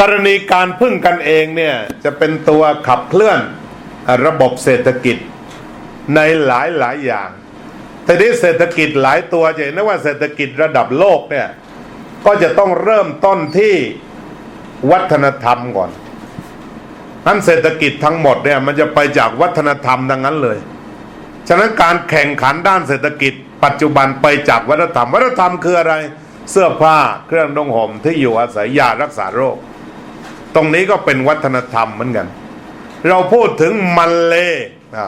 กรณีการพึ่งกันเองเนี่ยจะเป็นตัวขับเคลื่อนระบบเศรษฐกิจในหลายหลายอย่าง แต่ที่เศรษฐกิจหลายตัวจะเห็นได้ว่าเศรษฐกิจระดับโลกเนี่ยก็จะต้องเริ่มต้นที่วัฒนธรรมก่อนนั้นเศรษฐกิจทั้งหมดเนี่ยมันจะไปจากวัฒนธรรมดังนั้นเลย ฉะนั้นการแข่งขันด้านเศรษฐกิจ ปัจจุบันไปจากวัฒนธรรม วัฒนธรรมคืออะไร เสื้อผ้าเครื่องนุ่งห่มที่อยู่อาศัยยารักษาโรค ตรงนี้ก็เป็นวัฒนธรรมเหมือนกัน เราพูดถึงมันเลอ่า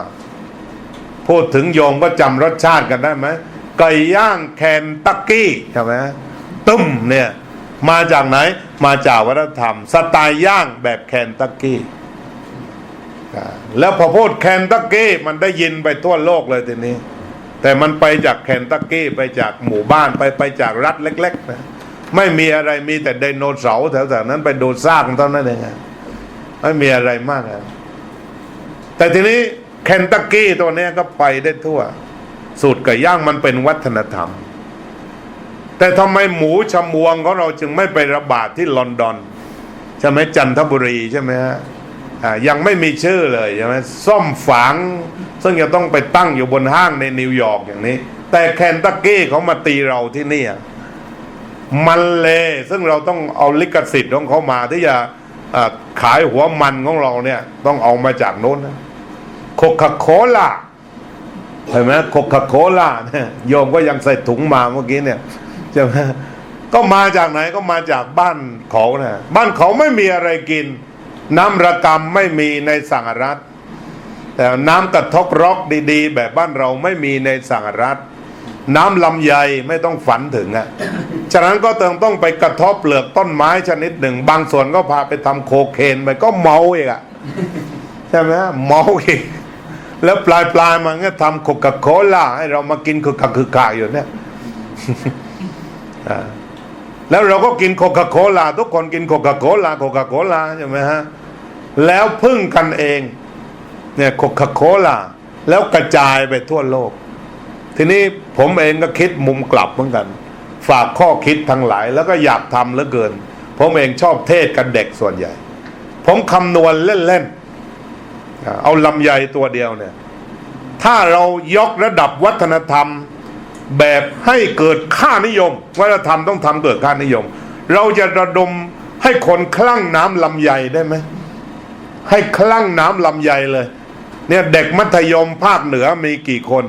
พูดถึงโยมก็จำรสชาติกันได้ไหมไก่ย่างแคนตักกี้ใช่ไหมตึ้มเนี่ยมาจากไหน มาจากวัฒนธรรม สไตล์ย่างแบบแคนตักกี้แล้วพอพูดแคนตักกี้มันได้ยินไปทั่วโลกเลยทีนี้ แต่มันไปจากแคนตักกี้ไปจากหมู่บ้านไปไปจากรัฐเล็ก ๆ นะ ไม่มีอะไรมีแต่ไดโนเสาร์แถวๆนั้นไปดูซากเท่านั้นเองไม่มีอะไรมากอะแต่ทีนี้แคนตักกี้ตัวนี้ก็ไปได้ทั่ว สูตรไก่ย่างมันเป็นวัฒนธรรม แต่ทำไมหมูชมวงของเราจึงไม่ไประบาดที่ลอนดอนใช่ไหมจันทบุรีใช่ไหมฮะยังไม่มีชื่อเลยใช่ไหมส้มฝาง ซึ่งจะต้องไปตั้งอยู่บนห้างในนิวยอร์กอย่างนี้ แต่แคนตักกี้เขามาตีเราที่นี่ มันเลซึ่งเราต้องเอาลิขสิทธิ์ของเขามาที่จะขายหัวมันของเราเนี่ย ต้องเอามาจากโน้นนะโคคาโคล่าเห็นไหมโคคาโคล่าเนี่ยโยมก็ยังใส่ถุงมาเมื่อกี้เนี่ยใช่ไหมก็มาจากไหนก็มาจากบ้านเขานะบ้านเขาไม่มีอะไรกิน น้ำระกำไม่มีในสังรัฐ แต่น้ำกระทบร็อกดี ๆ แบบบ้านเราไม่มีในสังรัฐ น้ำลำไยไม่ต้องฝันถึงอะ่ะฉะนั้นก็ต้องต้องไปกระทบเปลือกต้นไม้ชนิดหนึ่ง บางส่วนก็พาไปทำโคเคนไปก็เมาอีกอะ่ะใช่ไหมเมาอีกแล้วปลายปลายๆมันก็ทำโคคาโคล่าให้เรามากินคือกักคือขาอยู่เนี่ยแล้วเราก็กินโคคาโคล่าทุกคนกินโคคาโคล่าโคคาโคล่าใช่ไหมฮะแล้วพึ่งกันเองเนี่ยโคคาโคล่าแล้วกระจายไปทั่วโลก ทีนี้ผมเองก็คิดมุมกลับเหมือนกัน ฝากข้อคิดทั้งหลาย แล้วก็อยากทำเหลือเกิน ผมเองชอบเทศกันเด็กส่วนใหญ่ ผมคำนวณเล่นๆเอาลำไยตัวเดียวเนี่ย ถ้าเรายกระดับวัฒนธรรมแบบให้เกิดค่านิยม วัฒนธรรมต้องทำเกิดค่านิยม เราจะระดมให้คนคลั่งน้ำลำไยได้ไหมให้คลั่งน้ำลำไยเลย เนี่ยเด็กมัธยมภาคเหนือมีกี่คน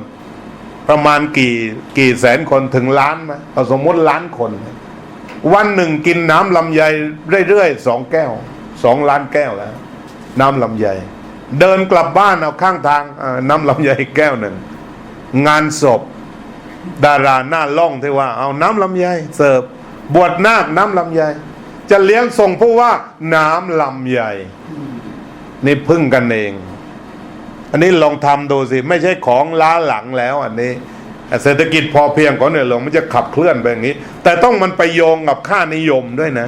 ประมาณกี่กี่แสนคนถึงล้านไหมเอาสมมติล้านคน วันหนึ่งกินน้ำลำไยเรื่อยๆสองแก้วสองล้านแก้วแล้ว น้ำลำไยเดินกลับบ้านเอาข้างทางน้ำลำไยแก้วหนึ่งงานศพ ดาราหน้าล่องที่ว่า เอาน้ำลำไยเสิร์ฟบวชนาคน้ำลำไยจะเลี้ยงส่งผู้ว่าน้ำลำไยนี่พึ่งกันเอง อันนี้ลองทำดูสิ ไม่ใช่ของล้าหลังแล้วอันนี้ เศรษฐกิจพอเพียงของเนี่ยหลวงมันจะขับเคลื่อนไปอย่างนี้ แต่ต้องมันไปโยงกับค่านิยมด้วยนะ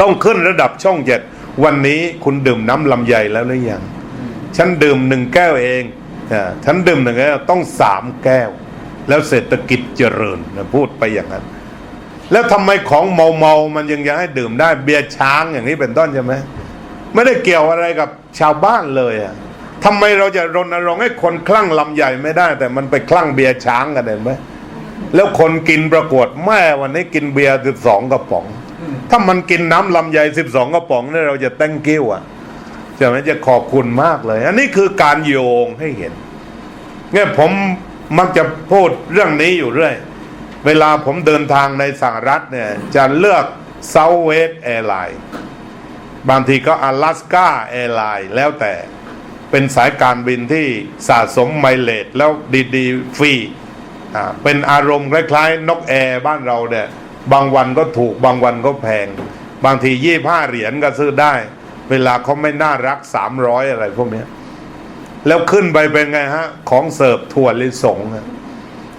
ต้องขึ้นระดับช่องเจ็ดวันนี้คุณดื่มน้ำลำไยแล้วหรือยังฉันดื่มหนึ่งแก้วเองอ่าฉันดื่มหนึ่งแก้วต้องสามแก้ว แล้วเศรษฐกิจเจริญนะพูดไปอย่างนั้น แล้วทำไมของเมาเมามันยังจะให้ดื่มได้เบียร์ช้างอย่างนี้เป็นต้นใช่ไหมไม่ได้เกี่ยวอะไรกับชาวบ้านเลยอะ ทำไมเราจะรณรงค์ให้คนคลั่งลำใหญ่ไม่ได้ แต่มันไปคลั่งเบียร์ช้างกันเห็นไหมแล้วคนกินประกวดแม่วันนี้กินเบียร์สิบสองกระป๋อง ถ้ามันกินน้ำลำไยสิบสองกระป๋องเนี่ยเราจะแต้งกิ้วอะจะไหมจะขอบคุณมากเลย อันนี้คือการโยงให้เห็นเนี่ยผมมักจะพูดเรื่องนี้อยู่เรื่อย เวลาผมเดินทางในสหรัฐเนี่ย จะเลือก Southwest Airlines บางทีก็ Alaska Airlines แล้วแต่ เป็นสายการบินที่สะสมไมเลจแล้วดีๆฟรีอ่าเป็นอารมณ์คล้ายๆ นกแอร์บ้านเราเนี่ยบางวันก็ถูกบางวันก็แพง บางทียี่ห้าเหรียญก็ซื้อได้ เวลาเขาไม่น่ารักสามร้อยอะไรพวกนี้แล้วขึ้นไปเป็นไงฮะ ของเสิร์ฟถั่วลิสง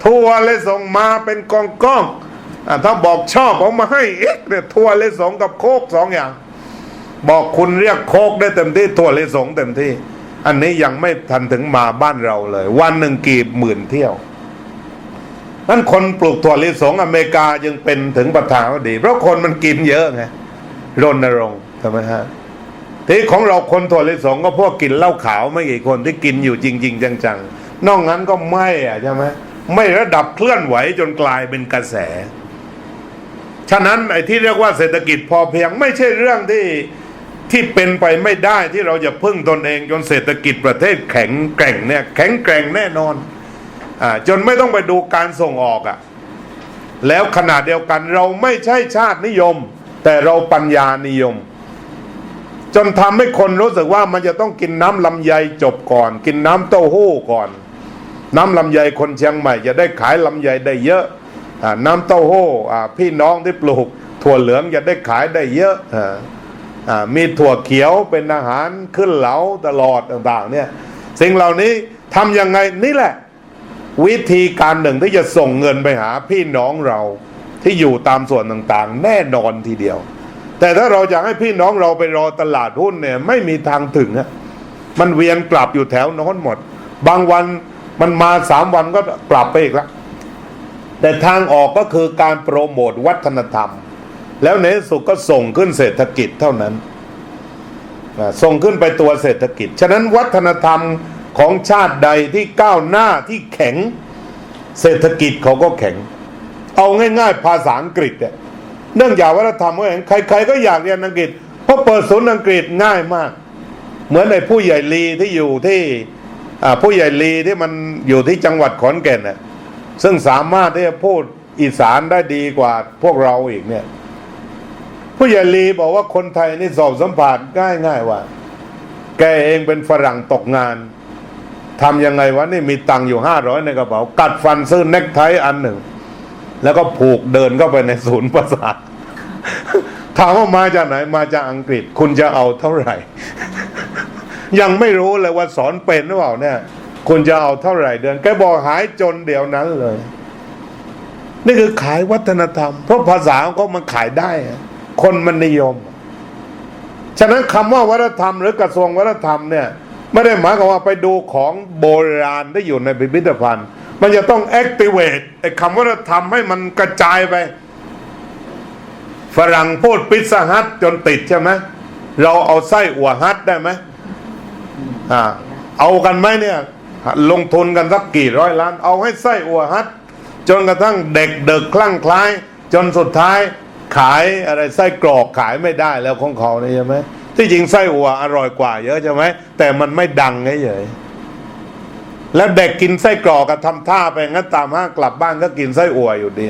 ถั่วลิสงมาเป็นกองก้องๆอะถ้าบอกชอบเอามาให้เอ๊ะเนี่ยถั่วลิสงกับโคกสองอย่าง บอกคุณเรียกโคกได้เต็มที่ถั่วลิสงเต็มที่ อันนี้ยังไม่ทันถึงมาบ้านเราเลย วันหนึ่งกี่หมื่นเที่ยวนั่นคนปลูกถั่วลิสงอเมริกายังเป็นถึงประธานาธิบดี เพราะคนมันกินเยอะไงรณรงค์ใช่ไหมฮะที่ของเราคนถั่วลิสงก็พวกกินเหล้าขาวไม่กี่คนที่กินอยู่จริง ๆ จังๆ นอกนั้นก็ไม่อะใช่ไหมไม่ระดับเคลื่อนไหวจนกลายเป็นกระแส ฉะนั้นไอ้ที่เรียกว่าเศรษฐกิจพอเพียงไม่ใช่เรื่องที่ ที่เป็นไปไม่ได้ที่เราจะพึ่งตนเองจนเศรษฐกิจประเทศแข็งแกร่งเนี่ยแข็งแกร่งแน่นอนอ่าจนไม่ต้องไปดูการส่งออกอะ่ะแล้วขนาดเดียวกันเราไม่ใช่ชาตินิยม แต่เราปัญญานิยม จนทำให้คนรู้สึกว่ามันจะต้องกินน้ำลำไยจบก่อน กินน้ำเต้าหู้ก่อน น้ำลำไยคนเชียงใหม่ จะได้ขายลำไยได้เยอะอาน้ำเต้าหู้อ่าพี่น้องที่ปลูกถั่วเหลืองจะได้ขายได้เยอะอ่า มีถั่วเขียวเป็นอาหารขึ้นเหลาตลอดต่างๆเนี่ยสิ่งเหล่านี้ทำยังไงนี่แหละ วิธีการหนึ่งที่จะส่งเงินไปหาพี่น้องเราที่อยู่ตามส่วนต่างๆ แน่นอนทีเดียว แต่ถ้าเราจะให้พี่น้องเราไปรอตลาดหุ้นเนี่ยไม่มีทางถึงอะมันเวียนกลับอยู่แถวน้นหมด บางวันมันมาสามวันก็กลับไปอีกแล้วแต่ทางออกก็คือการโปรโมทวัฒนธรรม แล้วในสุดก็ส่งขึ้นเศรษฐกิจเท่านั้นส่งขึ้นไปตัวเศรษฐกิจ ฉะนั้นวัฒนธรรมของชาติใดที่ก้าวหน้าที่แข็ง เศรษฐกิจเขาก็แข็ง เอาง่าย ๆ ภาษาอังกฤษเนี่ยเนื่องจากวัฒนธรรมเขาแข็งใคร ๆ ก็อยากเรียนอังกฤษเพราะเปิดศูนย์อังกฤษง่ายมาก เหมือนในผู้ใหญ่ลีที่อยู่ที่ผู้ใหญ่ลีที่มันอยู่ที่จังหวัดขอนแก่นน่ะซึ่งสามารถที่จะพูดอีสานได้ดีกว่าพวกเราอีกเนี่ย ผู้ใหญ่ลีบอกว่าคนไทยนี่สอบสัมผัสง่ายง่ายว่า แกเองเป็นฝรั่งตกงานทำยังไงวะนี่มีตังค์อยู่ห้าร้อยในกระเป๋า กัดฟันซื้อเน็กไทอันหนึ่ง แล้วก็ผูกเดินเข้าไปในศูนย์ประสาทถามว่ามาจากไหนมาจากอังกฤษ คุณจะเอาเท่าไหร่ ยังไม่รู้เลยว่าสอนเป็นหรือเปล่าเนี่ย คุณจะเอาเท่าไหร่เดือนแกบอกหายจนเดียวนั้นเลย นี่คือขายวัฒนธรรม เพราะภาษาก็มันขายได้อะ คนมันนิยม ฉะนั้นคำว่าวัฒนธรรม หรือกระทรวงวัฒนธรรมเนี่ยไม่ได้หมายความว่าไปดูของโบราณที่อยู่ในพิพิธภัณฑ์ มันจะต้อง activate ไอ้คำวัฒนธรรมให้มันกระจายไป ฝรั่งพูดพิซซ่าฮัทจนติดใช่ไหมเราเอาไส้อั่วฮัทได้ไหมอ่าเอากันไหมเนี่ย ลงทุนกันสักกี่ร้อยล้าน เอาให้ไส้อั่วฮัทจนกระทั่งเด็กเด็กคลั่งคล้าย จนสุดท้าย ขายอะไรไส้กรอกขายไม่ได้แล้วของเขาเนี่ยใช่ไหมที่จริงไส้อัวอร่อยกว่าเยอะใช่ไหมแต่มันไม่ดังเฉยแล้วเด็กกินไส้กรอกก็ทำท่าไปงั้นตามห้างกลับบ้านก็กินไส้อัวอยู่ดี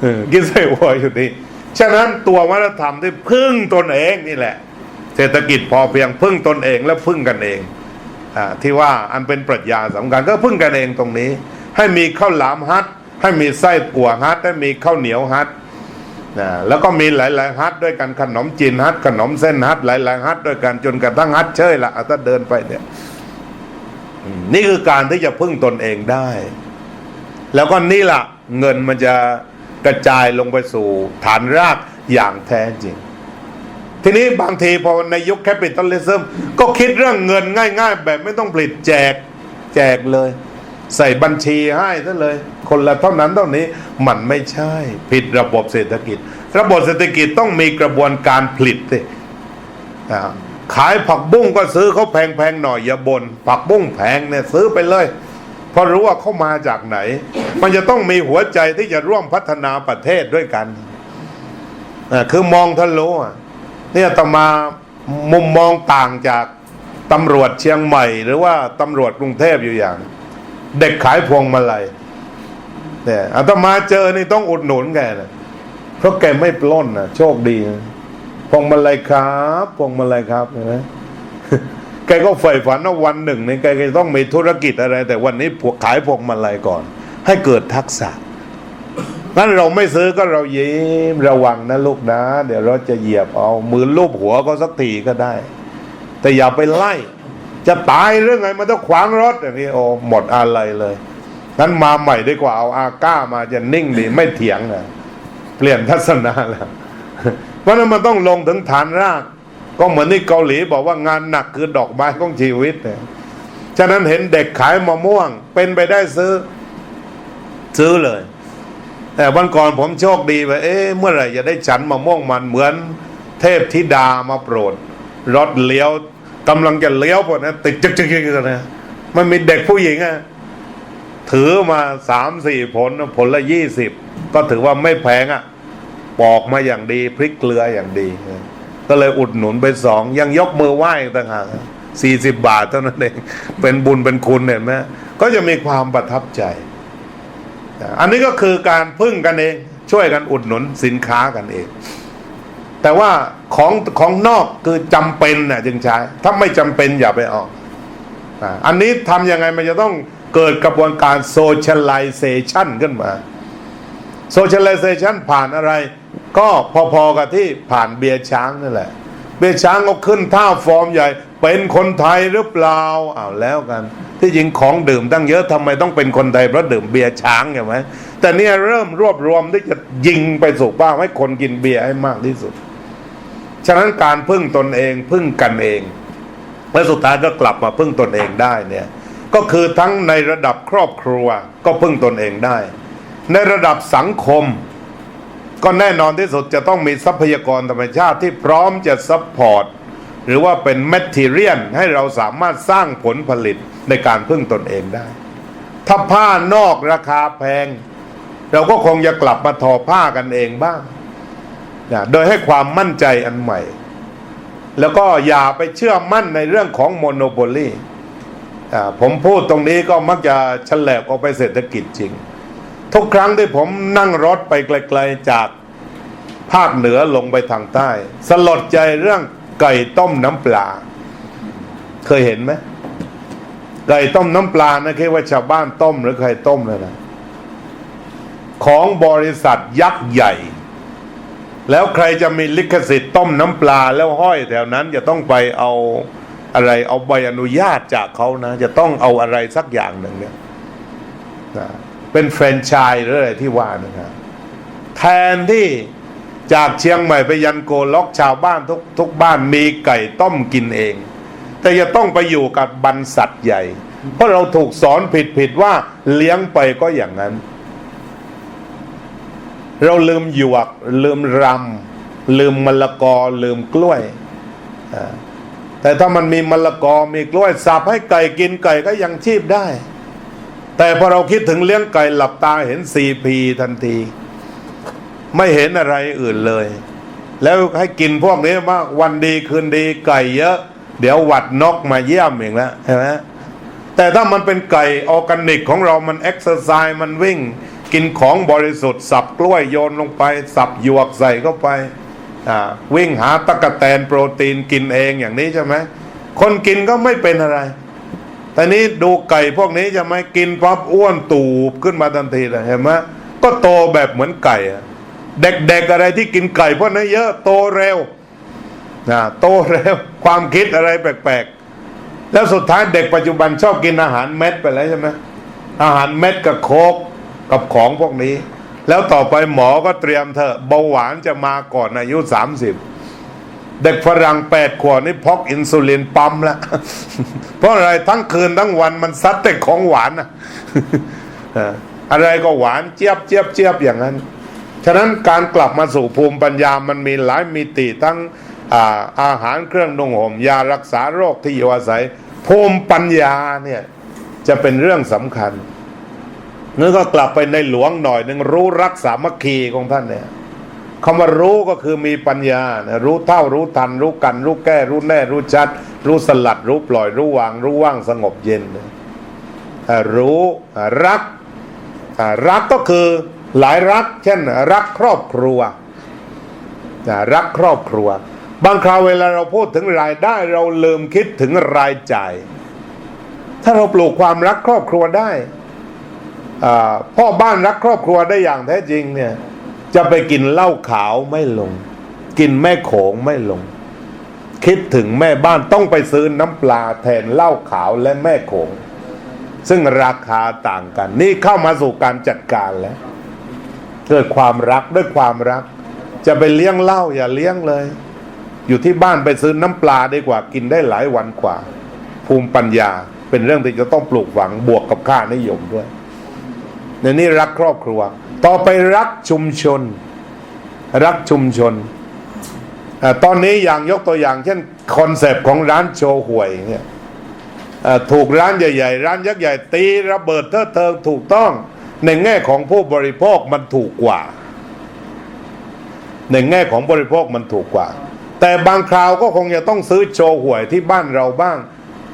เออกินไส้อัวอยู่ดีฉะนั้นตัววัฒนธรรมที่พึ่งตนเองนี่แหละ เศรษฐกิจพอเพียงพึ่งตนเองและพึ่งกันเองอที่ว่าอันเป็นปรัชญาสำคัญก็พึ่งกันเองตรงนี้ ให้มีข้าวหลามฮัท ให้มีไส้อั่วฮัทให้มีข้าวเหนียวฮัทนะแล้วก็มีหลายๆฮัทด้วยกันขนมจีนฮัทขนมเส้นฮัทหลายๆฮัทด้วยกันจนกระทั่งฮัทเชยละถ้าเดินไปเนี่ยนี่คือการที่จะพึ่งตนเองได้ แล้วก็นี่ละเงินมันจะกระจายลงไปสู่ฐานรากอย่างแท้จริง ทีนี้บางทีพอในยุคแคปิตอลิซึมก็คิดเรื่องเงินง่าย ๆ แบบไม่ต้องผลิตแจกแจกเลย ใส่บัญชีให้ซะเลย คนละเท่านั้นเท่านี้มันไม่ใช่ ผิดระบบเศรษฐกิจ ระบบเศรษฐกิจต้องมีกระบวนการผลิตสิขายผักบุ้งก็ซื้อเขาแพงๆหน่อยอย่าบน่นผักบุ้งแพงเนี่ยซื้อไปเลยเพราะรู้ว่าเขามาจากไหน มันจะต้องมีหัวใจที่จะร่วมพัฒนาประเทศด้วยกันคือมองทะลุเนี่ยต่อมามุมมองต่างจากตำรวจเชียงใหม่ หรือว่าตำรวจกรุงเทพอยู่อย่าง เด็กขายพวงมาลัยเนี่ยอาตมาเจอนี่ต้องอุดหนุนแกนะเพราะแกไม่ปล้นนะโชคดีนะพวงมาลัยครับพวงมาลัยครับเห็นไหมแกก็ใฝ่ฝันว่าวันหนึ่งเนี่ยแกจะต้องมีธุรกิจอะไร แต่วันนี้พวกขายพวงมาลัยก่อน ให้เกิดทักษะงั้นเราไม่ซื้อก็เรายิ้มระวังนะลูกนะ เดี๋ยวเราจะเหยียบเอามือลูบหัวก็สักทีก็ได้ แต่อย่าไปไล่ จะตายเรื่องไงมันต้องขวางรถอย่างนี้โอ้หมดอะไรเลยงั้นมาใหม่ดีกว่าเอาอาก้ามาจะนิ่งดีไม่เถียงนะเปลี่ยนทัศนะแล้วเพราะฉะนั้นมันต้องลงถึงฐานราก ก็เหมือนที่เกาหลีบอกว่างานหนักคือดอกไม้ของชีวิตเนี่ยฉะนั้นเห็นเด็กขายมะม่วง เป็นไปได้ซื้อ ซื้อเลย แต่วันก่อนผมโชคดีไปเอ๊ะเมื่อไหร่จะได้ฉันมะม่วงมันเหมือน เทพธิดามาโปรดรถเลี้ยว กำลังจะเลี้ยวพอนะติดจึกจึกจึกนะมันมีเด็กผู้หญิงอะถือมาสามสี่ผลผลละยี่สิบก็ถือว่าไม่แพงอะปอกมาอย่างดีพริกเกลืออย่างดี ก็เลยอุดหนุนไปสองยังยกมือไหว้ต่างหากสี่สิบบาทเท่านั้นเองเป็นบุญเป็นคุณเห็นไหมก็จะมีความประทับใจ อันนี้ก็คือการพึ่งกันเอง ช่วยกันอุดหนุนสินค้ากันเอง แต่ว่าของของนอกคือจำเป็นน่ะจึงใช้ ถ้าไม่จำเป็นอย่าไปออก อันนี้ทำยังไงมันจะต้องเกิดกระบวนการโซเชียลไลเซชันขึ้นมาโซเชียลไลเซชันผ่านอะไร ก็พอๆกับที่ผ่านเบียร์ช้างนั่นแหละ เบียร์ช้างก็ขึ้นท่าฟอร์มใหญ่ เป็นคนไทยหรือเปล่าอ้าวแล้วกัน ที่จริงของดื่มตั้งเยอะทำไมต้องเป็นคนไทยเพราะดื่มเบียร์ช้างใช่ไหมแต่เนี่ยเริ่มรวบรวมที่จะยิงไปสู่เป้าให้คนกินเบียร์ให้มากที่สุด ฉะนั้นการพึ่งตนเองพึ่งกันเอง และสุดท้ายก็กลับมาพึ่งตนเองได้เนี่ยก็คือทั้งในระดับครอบครัวก็พึ่งตนเองได้ ในระดับสังคม ก็แน่นอนที่สุดจะต้องมีทรัพยากรธรรมชาติที่พร้อมจะซัพพอร์ตหรือว่าเป็นแมทเทียนให้เราสามารถสร้างผลผลิตในการพึ่งตนเองได้ ถ้าผ้านอกราคาแพง เราก็คงจะกลับมาทอผ้ากันเองบ้าง นะโดยให้ความมั่นใจอันใหม่ แล้วก็อย่าไปเชื่อมั่นในเรื่องของโมโนโปลีผมพูดตรงนี้ก็มักจะฉลบออกไปเศรษฐกิจจริง ทุกครั้งที่ผมนั่งรถไปไกลๆจากภาคเหนือลงไปทางใต้ สลดใจเรื่องไก่ต้มน้ำปลา เคยเห็นไหมไก่ต้มน้ำปลานะคิดว่าชาวบ้านต้มหรือใครต้มเลยนะของบริษัทยักษ์ใหญ่ แล้วใครจะมีลิขสิทธิ์ต้มน้ำปลาแล้วห้อยแถวนั้นจะต้องไปเอาอะไรเอาใบอนุญาตจากเขานะ จะต้องเอาอะไรสักอย่างหนึ่งเนี่ยนะเป็นแฟรนไชส์หรืออะไรที่ว่านะครับแทนที่จากเชียงใหม่ไปยันโกล็อกชาวบ้านทุกทุกบ้านมีไก่ต้มกินเอง แต่จะต้องไปอยู่กับบรรษัทใหญ่ เพราะเราถูกสอนผิดผิดว่าเลี้ยงไปก็อย่างนั้น เราลืมหยวก ลืมรำลืมมะละกอลืมกล้วยแต่ถ้ามันมีมะละกอมีกล้วยสับให้ไก่กินไก่ก็ยังชีพได้ แต่พอเราคิดถึงเลี้ยงไก่หลับตาเห็นซีพีทันที ไม่เห็นอะไรอื่นเลย แล้วให้กินพวกนี้มากวันดีคืนดีไก่เยอะ เดี๋ยวหวัดนกมาเยี่ยมอีกแล้วใช่ไหมแต่ถ้ามันเป็นไก่ออร์แกนิกของเรามันเอ็กซ์ไซส์มันวิ่ง กินของบริสุทธิ์ สับกล้วยโยนลงไป สับหยวกใส่เข้าไปวิ่งหาตะกะแตนโปรตีนกินเองอย่างนี้ใช่ไหมคนกินก็ไม่เป็นอะไรแต่นี้ดูไก่พวกนี้จะไม่กินปั๊บอ้วนตูบขึ้นมาทันทีเลยเห็นไหมก็โตแบบเหมือนไก่เด็กๆอะไรที่กินไก่พวกนี้เยอะโตเร็วนะโตเร็วความคิดอะไรแปลกๆ แล้วสุดท้ายเด็กปัจจุบันชอบกินอาหารเม็ดไปแล้วใช่ไหมอาหารเม็ดกับโคก กับของพวกนี้ แล้วต่อไปหมอก็เตรียมเถอะเบาหวานจะมาก่อนอายุสามสิบเด็กฝรั่งแปดขวบนี่พกอินซูลินปั๊มล้วเพราะอะไรทั้งคืนทั้งวันมันซัดแต่ของหวานนะอออะไรก็หวานเจี๊ยบเจี๊ยบเจี๊ยบอย่างนั้น ฉะนั้นการกลับมาสู่ภูมิปัญญามันมีหลายมิติทั้งอาอาหารเครื่องนุ่งห่มยารักษาโรคที่อยู่อาศัย ภูมิปัญญาเนี่ยจะเป็นเรื่องสำคัญ นั่นก็กลับไปในหลวงหน่อยหนึ่งรู้รักสามัคคีของท่านเนี่ยคำว่ารู้ก็คือมีปัญญานะรู้เท่ารู้ทัน รู้กัน รู้แก้ รู้แน่ รู้ชัด รู้สลัด รู้ปล่อย รู้วาง รู้ว่างสงบเย็น รู้รัก รักก็คือหลายรัก เช่น รักครอบครัว รักครอบครัว บางคราวเวลาเราพูดถึงรายได้เราลืมคิดถึงรายจ่าย ถ้าเราปลูกความรักครอบครัวได้ พ่อบ้านรักครอบครัวได้อย่างแท้จริงเนี่ยจะไปกินเหล้าขาวไม่ลง กินแม่โขงไม่ลง คิดถึงแม่บ้านต้องไปซื้อน้ำปลาแทนเหล้าขาวและแม่โขง ซึ่งราคาต่างกัน นี่เข้ามาสู่การจัดการแล้วเกิดความรักด้วยความรัก จะไปเลี้ยงเหล้าอย่าเลี้ยงเลย อยู่ที่บ้านไปซื้อน้ำปลาดีกว่ากินได้หลายวันกว่า ภูมิปัญญาเป็นเรื่องที่จะต้องปลูกฝังบวกกับค่านิยมด้วย ในนี้รักครอบครัว ต่อไปรักชุมชน รักชุมชนอตอนนี้อย่างยกตัวอย่าง เช่นคอนเซปต์ของร้านโชว์หวยเนี่ยถูกร้านใหญ่ ๆ ร้านยักษ์ใหญ่ตีระเบิดเทิดเทิงถูกต้องในแง่ของผู้บริโภคมันถูกกว่า ในแง่ของบริโภคมันถูกกว่า แต่บางคราวก็คงจะต้องซื้อโชว์หวยที่บ้านเราบ้าง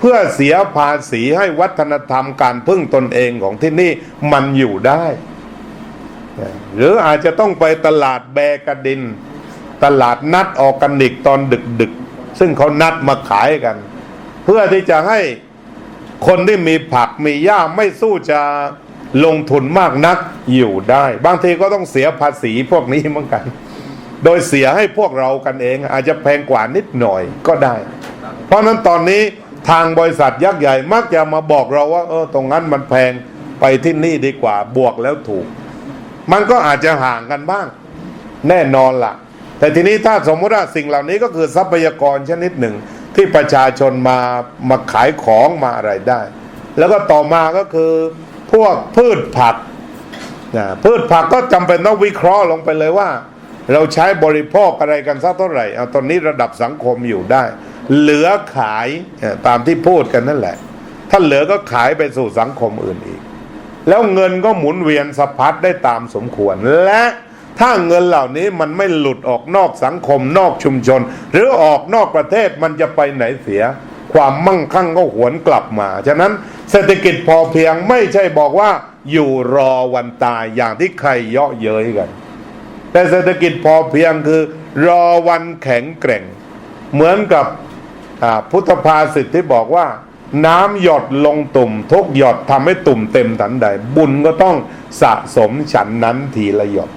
พื่อเสียภาษีให้วัฒนธรรมการพึ่งตนเองของที่นี่มันอยู่ได้ หรืออาจจะต้องไปตลาดแบกระดิน ตลาดนัดออร์แกนิกตอนดึกๆซึ่งเขานัดมาขายกัน เพื่อที่จะให้คนที่มีผักมีหญ้าไม่สู้จะลงทุนมากนักอยู่ได้ บางทีก็ต้องเสียภาษีพวกนี้เหมือนกัน โดยเสียให้พวกเรากันเอง อาจจะแพงกว่านิดหน่อยก็ได้ เพราะนั้นตอนนี้ ทางบริษัทยักษ์ใหญ่มักจะมาบอกเราว่า เออ ตรงนั้นมันแพงไปที่นี่ดีกว่าบวกแล้วถูก มันก็อาจจะห่างกันบ้าง แน่นอนละ่ะ แต่ทีนี้ถ้าสมมติว่าสิ่งเหล่านี้ก็คือทรัพยากรชนิดหนึ่ง ที่ประชาชนมามาขายของมาอะไรได้ แล้วก็ต่อมาก็คือพวกพืชผักนะพืชผักก็จำเป็นต้องวิเคราะห์ลงไปเลยว่า เราใช้บริโภคอะไรกันสักเท่าไหร่เอาตอนนี้ระดับสังคมอยู่ได้ เหลือขายตามที่พูดกันนั่นแหละ ถ้าเหลือก็ขายไปสู่สังคมอื่นอีก แล้วเงินก็หมุนเวียนสะพัดได้ตามสมควร และถ้าเงินเหล่านี้มันไม่หลุดออกนอกสังคมนอกชุมชน หรือออกนอกประเทศมันจะไปไหนเสีย ความมั่งคั่งก็หวนกลับมา ฉะนั้นเศรษฐกิจพอเพียงไม่ใช่บอกว่าอยู่รอวันตายอย่างที่ใครเยาะเย้ยกัน แต่เศรษฐกิจพอเพียงคือ รอวันแข็งแกร่ง เหมือนกับ พุทธภาษิตที่บอกว่าน้ำหยดลงตุ่ม ทุกหยดทำให้ตุ่มเต็มทันใด บุญก็ต้องสะสมฉันนั้นทีละหยด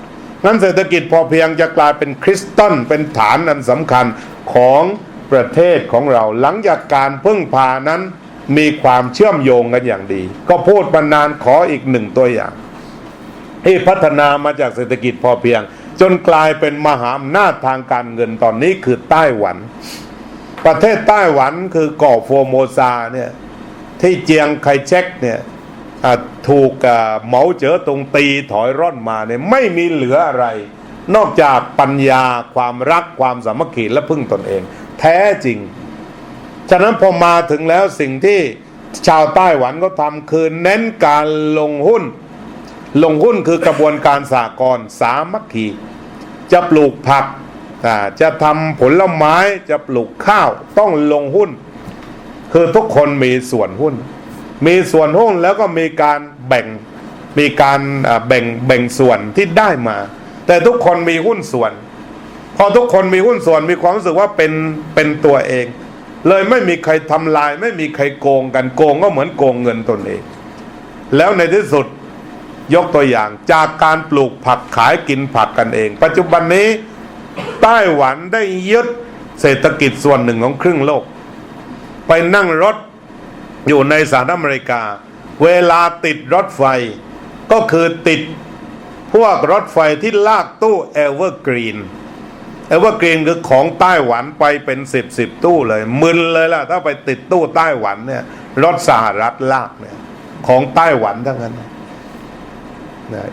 นั้นเศรษฐกิจพอเพียงจะกลายเป็นคริสตัลเป็นฐานอันสำคัญของประเทศของเราหลังจากการพึ่งพานั้นมีความเชื่อมโยงกันอย่างดี ก็พูดมานานขออีกหนึ่งตัวอย่าง ที่พัฒนามาจากเศรษฐกิจพอเพียง จนกลายเป็นมหาอำนาจทางการเงินตอนนี้คือไต้หวัน ประเทศไต้หวันคือเกาะโฟโมซาเนี่ยที่เจียงไคเชกเนี่ยถูกเหมาเจ๋อตรงตีถอยร่อนมาเนี่ยไม่มีเหลืออะไร นอกจากปัญญาความรักความสามัคคีและพึ่งตนเอง แท้จริง ฉะนั้นพอมาถึงแล้วสิ่งที่ชาวไต้หวันก็ทำคือเน้นการลงหุ้น ลงหุ้นคือกระบวนการสากลสามัคคีจะปลูกผัก จะทำผลไม้จะปลูกข้าวต้องลงหุ้น คือทุกคนมีส่วนหุ้น มีส่วนหุ้นแล้วก็มีการแบ่งมีการแบ่งแบ่งส่วนที่ได้มา แต่ทุกคนมีหุ้นส่วน พอทุกคนมีหุ้นส่วนมีความรู้สึกว่าเป็นเป็นตัวเอง เลยไม่มีใครทำลาย ไม่มีใครโกงกันโกงก็เหมือนโกงเงินตนเอง แล้วในที่สุดยกตัวอย่างจากการปลูกผักขายกินผักกันเอง ปัจจุบันนี้ ไต้หวันได้ยึดเศรษฐกิจส่วนหนึ่งของครึ่งโลก ไปนั่งรถอยู่ในสหรัฐอเมริกา เวลาติดรถไฟ ก็คือติดพวกรถไฟที่ลากตู้เอเวอร์กรีนเอเวอร์กรีนคือของไต้หวันไปเป็นสิบสิบตู้เลย มึนเลยล่ะ ถ้าไปติดตู้ไต้หวันเนี่ยรถสหรัฐลากเนี่ยของไต้หวันทั้งนั้น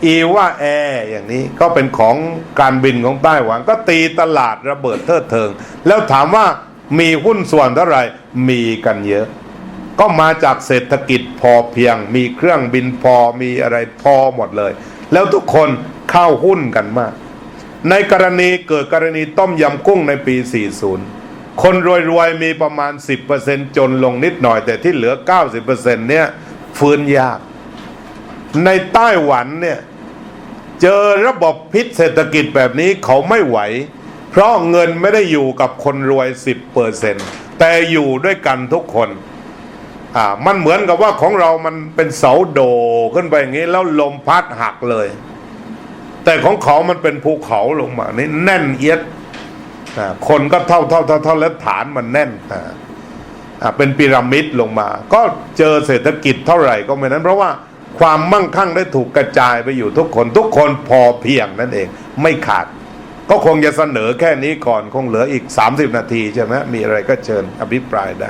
อีว่าแอร์อย่างนี้ก็เป็นของการบินของไต้หวัน ก็ตีตลาดระเบิดเทิดเทิง แล้วถามว่ามีหุ้นส่วนเท่าไหร่มีกันเยอะ ก็มาจากเศรษฐกิจพอเพียง มีเครื่องบินพอมีอะไรพอหมดเลย แล้วทุกคนเข้าหุ้นกันมาก ในกรณีเกิดกรณีต้มยำกุ้งในปี 40 คนรวยๆมีประมาณ 10%จนลงนิดหน่อยแต่ที่เหลือ 90%เนี่ยฟื้นยาก ในไต้หวันเนี่ย เจอระบบพิษเศรษฐกิจแบบนี้เขาไม่ไหว เพราะเงินไม่ได้อยู่กับคนรวย 10%แต่อยู่ด้วยกันทุกคนอ่ามันเหมือนกับว่าของเรามันเป็นเสาโดขึ้นไปอย่างนี้แล้วลมพัดหักเลย แต่ของเขามันเป็นภูเขาลงมานี่แน่นเอียดอ่าคนก็เท่าเท่าเท่าเท่าแล้วฐานมันแน่นอ่าเป็นพีระมิดลงมา ก็เจอเศรษฐกิจเท่าไหร่ก็ไม่นั้น เพราะว่า ความมั่งคั่งได้ถูกกระจายไปอยู่ทุกคนทุกคนพอเพียงนั่นเอง ไม่ขาด ก็คงจะเสนอแค่นี้ก่อนคงเหลืออีก 30 นาทีใช่ไหมมีอะไรก็เชิญอภิปรายได้